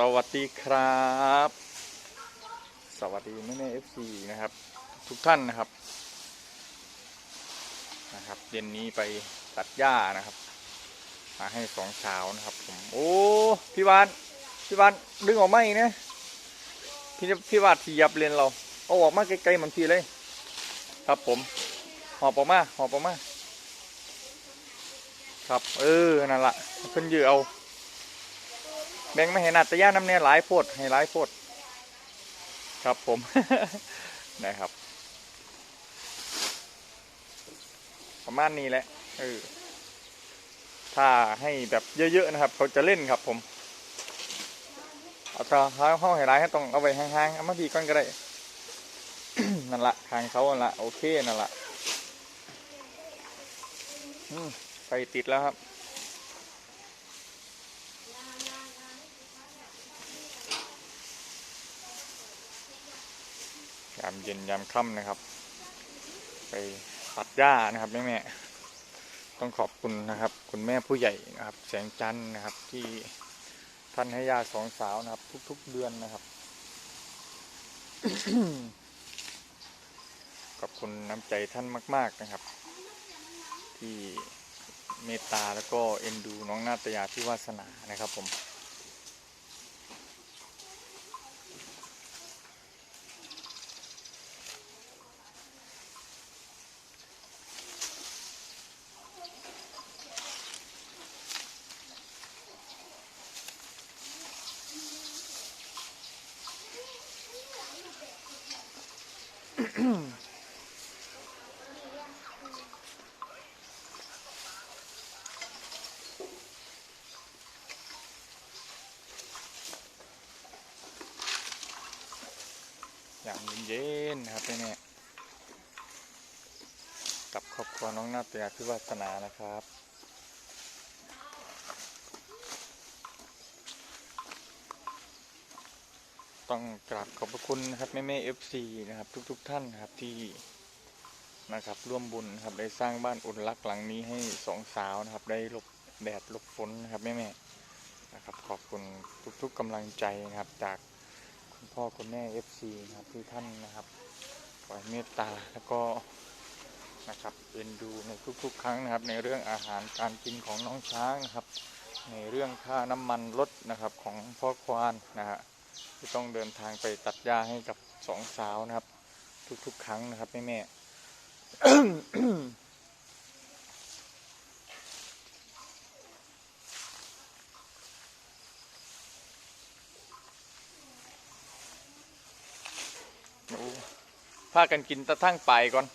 สวัสดีครับ สวัสดีแม่แม่เอฟซีนะครับ ทุกท่านนะครับนะครับเย็นนี้ไปตัดหญ้านะครับ มาให้สองสาวนะครับผมโอ้พี่วานพี่วานดึงออกมาอีกนะพี่พี่วาดทียับเรียนเราเอาออกมาไกลๆเหมือนพี่เลย ครับผมหอบออกมาหอบออกมา ครับ เออนั่นละเพิ่นยือเอา แบ่งไม่ให้นาตะย่าน้ำเนี่ยหลายโพดให้หลายโพดครับผม นะครับ ประมาณนี้แหละเออถ้าให้แบบเยอะๆนะครับ เขาจะเล่นครับผมเอาถ้าห้องให้ร้ายให้ต้องเอาไว้ห่างๆเอามาดีก่อนก็ได้นั่นละทางเขานั่นละโอเคนั่นละไฟติดแล้วครับามเย็นยามค่ำนะครับ ไปตัดหญ้านะครับแม่แม่ต้องขอบคุณนะครับ คุณแม่ผู้ใหญ่นะครับ แสงจันทร์นะครับที่ท่านให้ยาสองสาวนะครับ ทุก ๆ เดือนนะครับ ขอบคุณน้ำใจท่านมาก ๆนะครับ ที่เมตตาแล้วก็เอ็นดูน้องนาตยาที่วาสนานะครับผม อย่างเย็นๆนะครับแม่ๆกับครอบครัวน้องนาตยพิวาสนานะครับ ต้องกราบขอบพระคุณนะครับแม่แม่เอฟซีนะครับทุกๆทท่านนะครับที่นะครับร่วมบุญนะครับได้สร้างบ้านอุ่นรักหลังนี้ให้สองสาวนะครับ ได้หลบแดดหลบฝนนะครับแม่แม่นะครับขอบคุณทุกๆกำลังใจนะครับจากคุณพ่อคุณแม่ FC นะครับที่ท่านนะครับคอยเมตตาแล้วก็นะครับเอ็นดูในทุกๆ ครั้งนะครับ ในเรื่องอาหารการกินของน้องช้างนะครับ ในเรื่องค่าน้ำมันรถนะครับของพ่อควานนะฮะ ที่ต้องเดินทางไปตัดหญ้าให้กับสองสาวนะครับ ทุกๆ ครั้งนะครับ แม่แม่โอ้พากันกินตะทั้งไปก่อน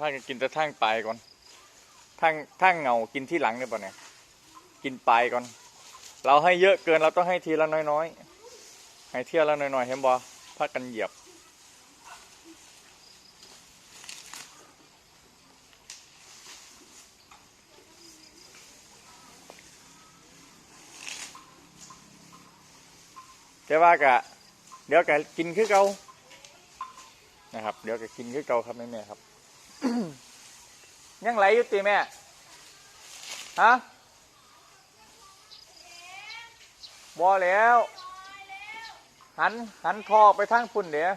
พากันกินตะทั้งไปก่อนทั้งทั้งเงากินที่หลังเนี่ยป่ะเนี่ย กินไปก่อน เราให้เยอะเกินเราต้องให้ทีละน้อยๆ ให้เที่ยวละน้อยๆเห็นบ่พากันเหยียบ แต่ว่ากะ เดี๋ยวแกกินคือเก่านะครับ เดี๋ยวแกกินคือเก่าครับแม่แม่ครับ ยังไหลอยู่ตีแม่ ฮะ บอแล้ว หันหันทอไปทางฝุ่นเดี๋ยว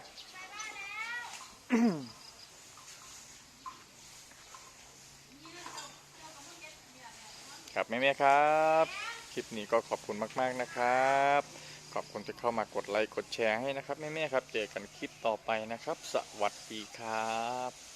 ครับแม่แม่ครับ คลิปนี้ก็ขอบคุณมากๆนะครับ ขอบคุณที่เข้ามากดไลค์กดแชร์ให้นะครับแม่ๆครับ เจอกันคลิปต่อไปนะครับ สวัสดีครับ